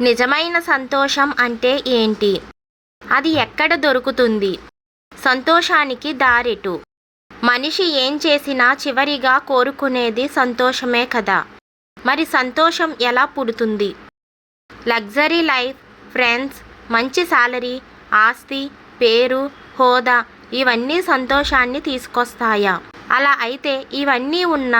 నిజమైన సంతోషం అంటే ఏంటి? అది ఎక్కడ దొరుకుతుంది? సంతోషానికి దారెటు. మనిషి ఏం చేసినా చివరిగా కోరుకునేది సంతోషమే కదా. మరి సంతోషం ఎలా పుడుతుంది? లగ్జరీ లైఫ్ ఫ్రెండ్స్ మంచి శాలరీ ఆస్తి పేరు హోదా ఇవన్నీ సంతోషాన్ని తీసుకొస్తాయా? అలా అయితే ఇవన్నీ ఉన్న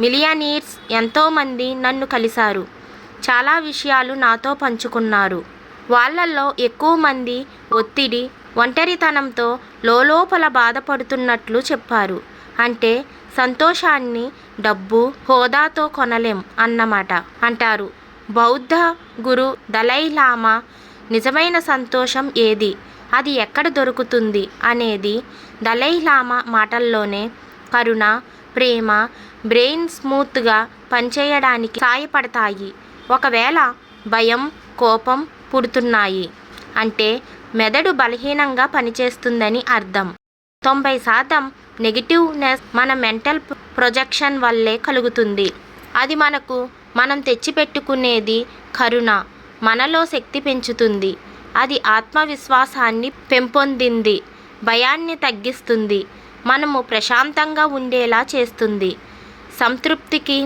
మిలియనీర్స్ ఎంతోమంది నన్ను కలిశారు. చాలా విషయాలు నాతో పంచుకున్నారు. వాళ్ళల్లో ఎక్కువ మంది ఒత్తిడి ఒంటరితనంతో లోపల బాధపడుతున్నట్లు చెప్పారు. అంటే సంతోషాన్ని డబ్బు హోదాతో కొనలేం అన్నమాట అంటారు. బౌద్ధ గురు దలై లామా నిజమైన సంతోషం ఏది? అది ఎక్కడ దొరుకుతుంది? అనేది దలై లామా మాటల్లోనే కరుణ ప్రేమ బ్రెయిన్ స్మూత్గా పనిచేయడానికి సాయపడతాయి. ఒకవేళ భయం కోపం పుడుతున్నాయి అంటే మెదడు బలహీనంగా పనిచేస్తుందని అర్థం. తొంభై శాతం నెగిటివ్నెస్ మన మెంటల్ ప్రొజెక్షన్ వల్లే కలుగుతుంది. అది మనకు మనం తెచ్చిపెట్టుకునేది కరుణ మనలో శక్తి పెంచుతుంది. అది ఆత్మవిశ్వాసాన్ని పెంపొందింది భయాన్ని తగ్గిస్తుంది మనము ప్రశాంతంగా ఉండేలా చేస్తుంది. సంతృప్తికి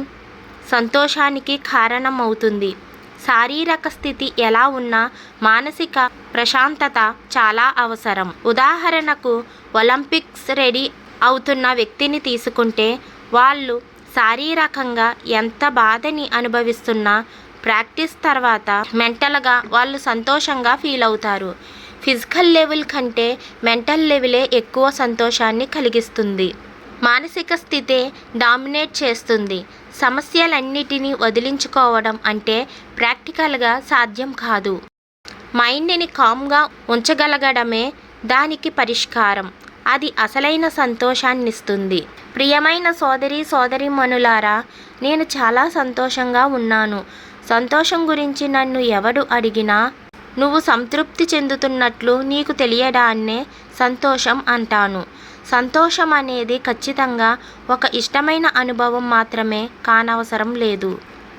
సంతోషానికి కారణమవుతుంది. శారీరక స్థితి ఎలా ఉన్నా మానసిక ప్రశాంతత చాలా అవసరం. ఉదాహరణకు ఒలింపిక్స్ రెడీ అవుతున్న వ్యక్తిని తీసుకుంటే వాళ్ళు శారీరకంగా ఎంత బాధని అనుభవిస్తున్నా ప్రాక్టీస్ తర్వాత మెంటల్గా వాళ్ళు సంతోషంగా ఫీల్ అవుతారు. ఫిజికల్ లెవెల్ కంటే మెంటల్ లెవెలే ఎక్కువ సంతోషాన్ని కలిగిస్తుంది. మానసిక స్థితే డామినేట్ చేస్తుంది. సమస్యలన్నిటినీ వదిలించుకోవడం అంటే ప్రాక్టికల్గా సాధ్యం కాదు. మైండ్ని కామ్గా ఉంచగలగడమే దానికి పరిష్కారం. అది అసలైన సంతోషాన్నిస్తుంది. ప్రియమైన సోదరి సోదరిమణులారా నేను చాలా సంతోషంగా ఉన్నాను. సంతోషం గురించి నన్ను ఎవడు అడిగినా నువ్వు సంతృప్తి చెందుతున్నట్లు నీకు తెలియడాన్నే సంతోషం అంటాను. సంతోషం అనేది ఖచ్చితంగా ఒక ఇష్టమైన అనుభవం మాత్రమే కానవసరం లేదు.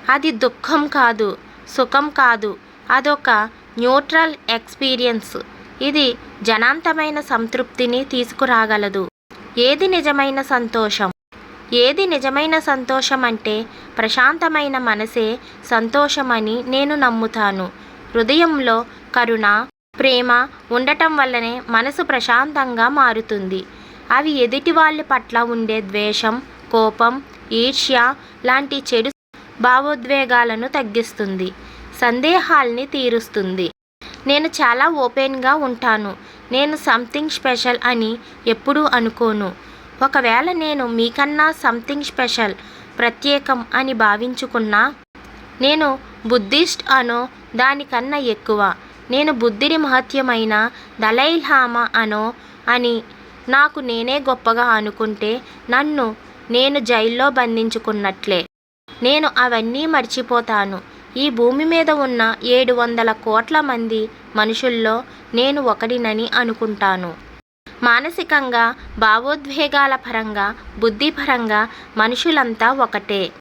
అది దుఃఖం కాదు సుఖం కాదు అదొక న్యూట్రల్ ఎక్స్పీరియన్స్. ఇది జనాంతమైన సంతృప్తిని తీసుకురాగలదు. ఏది నిజమైన సంతోషం? ఏది నిజమైన సంతోషం అంటే ప్రశాంతమైన మనసే సంతోషమని నేను నమ్ముతాను. హృదయంలో కరుణ ప్రేమ ఉండటం వల్లనే మనసు ప్రశాంతంగా మారుతుంది. అవి ఎదుటి వాళ్ళ పట్ల ఉండే ద్వేషం కోపం ఈర్ష్య లాంటి చెడు భావోద్వేగాలను తగ్గిస్తుంది సందేహాల్ని తీరుస్తుంది. నేను చాలా ఓపెన్గా ఉంటాను. నేను సంథింగ్ స్పెషల్ అని ఎప్పుడూ అనుకోను. ఒకవేళ నేను మీకన్నా సంథింగ్ స్పెషల్ ప్రత్యేకం అని భావించుకున్నా నేను బుద్ధిస్ట్ అనో దానికన్నా ఎక్కువ నేను బుద్ధిని మహత్యమైన దలైలామా అనో అని నాకు నేనే గొప్పగా అనుకుంటే నన్ను నేను జైల్లో బంధించుకున్నట్లే. నేను అవన్నీ మర్చిపోతాను. ఈ భూమి మీద ఉన్న ఏడు వందల కోట్ల మంది మనుషుల్లో నేను ఒకడినని అనుకుంటాను. మానసికంగా భావోద్వేగాల పరంగా బుద్ధిపరంగా మనుషులంతా ఒకటే.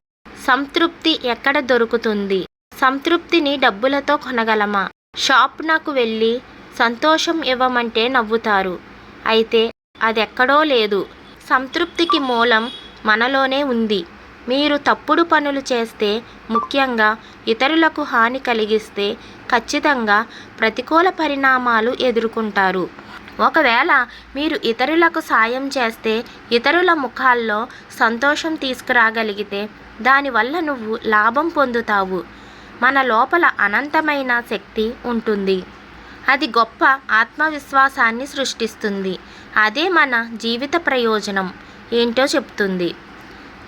సంతృప్తి ఎక్కడ దొరుకుతుంది? సంతృప్తిని డబ్బులతో కొనగలమా? షాప్నకు వెళ్ళి సంతోషం ఇవ్వమంటే నవ్వుతారు. అయితే అదెక్కడో లేదు. సంతృప్తికి మూలం మనలోనే ఉంది. మీరు తప్పుడు పనులు చేస్తే ముఖ్యంగా ఇతరులకు హాని కలిగిస్తే ఖచ్చితంగా ప్రతికూల పరిణామాలు ఎదుర్కొంటారు. ఒకవేళ మీరు ఇతరులకు సాయం చేస్తే ఇతరుల ముఖాల్లో సంతోషం తీసుకురాగలిగితే దానివల్ల నువ్వు లాభం పొందుతావు. మన లోపల అనంతమైన శక్తి ఉంటుంది. అది గొప్ప ఆత్మవిశ్వాసాన్ని సృష్టిస్తుంది. అదే మన జీవిత ప్రయోజనం ఏంటో చెప్తుంది.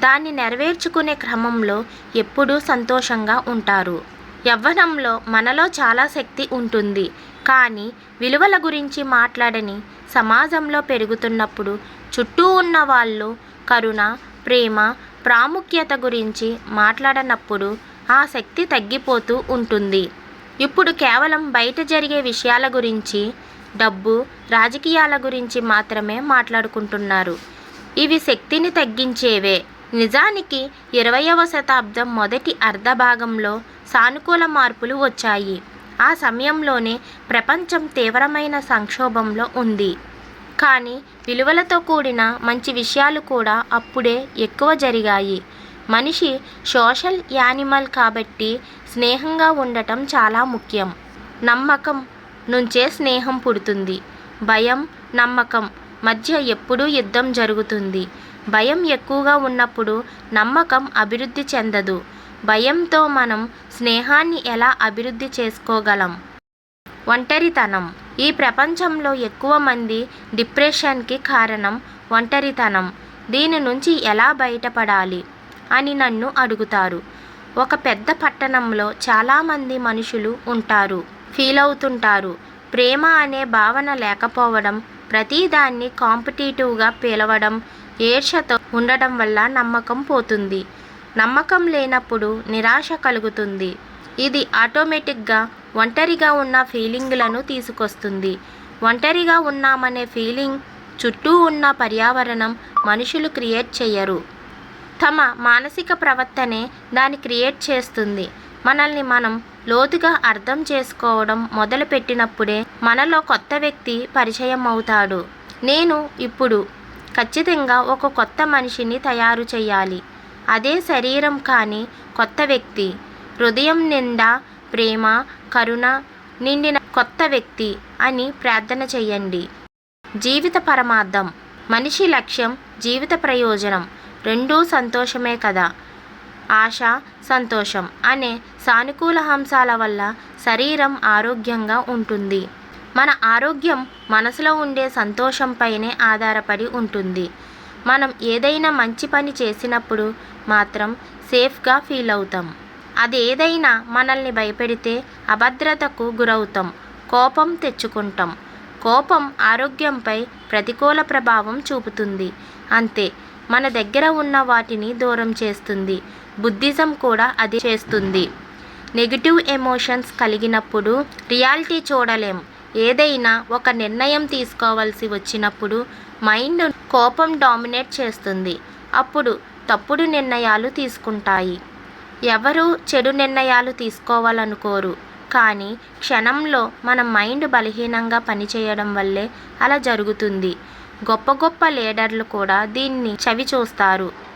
దాన్ని నెరవేర్చుకునే క్రమంలో ఎప్పుడూ సంతోషంగా ఉంటారు. యవ్వనంలో మనలో చాలా శక్తి ఉంటుంది. కానీ విలువల గురించి మాట్లాడని సమాజంలో పెరుగుతున్నప్పుడు చుట్టూ ఉన్న వాళ్ళు కరుణ ప్రేమ ప్రాముఖ్యత గురించి మాట్లాడనప్పుడు ఆ శక్తి తగ్గిపోతూ ఉంటుంది. ఇప్పుడు కేవలం బయట జరిగే విషయాల గురించి డబ్బు రాజకీయాల గురించి మాత్రమే మాట్లాడుకుంటున్నారు. ఇవి శక్తిని తగ్గించేవే. నిజానికి ఇరవయవ శతాబ్దం మొదటి అర్ధభాగంలో సానుకూల మార్పులు వచ్చాయి. ఆ సమయంలోనే ప్రపంచం తీవ్రమైన సంక్షోభంలో ఉంది. కానీ విలువలతో కూడిన మంచి విషయాలు కూడా అప్పుడే ఎక్కువ జరిగాయి. మనిషి సోషల్ యానిమల్ కాబట్టి స్నేహంగా ఉండటం చాలా ముఖ్యం. నమ్మకం నుంచే స్నేహం పుడుతుంది. భయం నమ్మకం మధ్య ఎప్పుడూ యుద్ధం జరుగుతుంది. భయం ఎక్కువగా ఉన్నప్పుడు నమ్మకం అభివృద్ధి చెందదు. భయంతో మనం స్నేహాన్ని ఎలా అభివృద్ధి చేసుకోగలం? ఒంటరితనం. ఈ ప్రపంచంలో ఎక్కువ మంది డిప్రెషన్కి కారణం ఒంటరితనం. దీని నుంచి ఎలా బయటపడాలి అని నన్ను అడుగుతారు. ఒక పెద్ద పట్టణంలో చాలామంది మనుషులు ఉంటారు. ఫీల్ అవుతుంటారు ప్రేమ అనే భావన లేకపోవడం ప్రతిదాన్ని కాంపిటేటివ్గా పిలవడం ఈర్షతో ఉండడం వల్ల నమ్మకం పోతుంది. నమ్మకం లేనప్పుడు నిరాశ కలుగుతుంది. ఇది ఆటోమేటిక్గా ఒంటరిగా ఉన్న ఫీలింగ్లను తీసుకొస్తుంది. ఒంటరిగా ఉన్నామనే ఫీలింగ్ చుట్టూ ఉన్న పర్యావరణం మనుషులు క్రియేట్ చేయరు తమ మానసిక ప్రవర్తనే దాన్ని క్రియేట్ చేస్తుంది. మనల్ని మనం లోతుగా అర్థం చేసుకోవడం మొదలుపెట్టినప్పుడే మనలో కొత్త వ్యక్తి పరిచయం అవుతాడు. నేను ఇప్పుడు ఖచ్చితంగా ఒక కొత్త మనిషిని తయారు చేయాలి అదే శరీరం కానీ కొత్త వ్యక్తి. హృదయం నిండా ప్రేమ కరుణ నిండిన కొత్త వ్యక్తి అని ప్రార్థన చేయండి జీవిత పరమార్థం. మనిషి లక్ష్యం జీవిత ప్రయోజనం. రెండూ సంతోషమే కదా. ఆశ సంతోషం అనే సానుకూల అంశాల వల్ల శరీరం ఆరోగ్యంగా ఉంటుంది. మన ఆరోగ్యం మనసులో ఉండే సంతోషంపైనే ఆధారపడి ఉంటుంది. మనం ఏదైనా మంచి పని చేసినప్పుడు మాత్రం సేఫ్గా ఫీల్ అవుతాం. అది ఏదైనా మనల్ని భయపెడితే అభద్రతకు గురవుతాం. కోపం తెచ్చుకుంటాం. కోపం ఆరోగ్యంపై ప్రతికూల ప్రభావం చూపుతుంది. అంతే మన దగ్గర ఉన్న వాటిని దూరం చేస్తుంది. బుద్ధిజం కూడా అది చేస్తుంది. నెగిటివ్ ఎమోషన్స్ కలిగినప్పుడు రియాలిటీ చూడలేం. ఏదైనా ఒక నిర్ణయం తీసుకోవాల్సి వచ్చినప్పుడు మైండ్ కోపం డామినేట్ చేస్తుంది. అప్పుడు తప్పుడు నిర్ణయాలు తీసుకుంటాయి. ఎవరు చెడు నిర్ణయాలు తీసుకోవాలనుకోరు. కానీ క్షణంలో మన మైండ్ బలహీనంగా పనిచేయడం వల్లే అలా జరుగుతుంది. గొప్ప గొప్ప లీడర్లు కూడా దీన్ని చవి చూస్తారు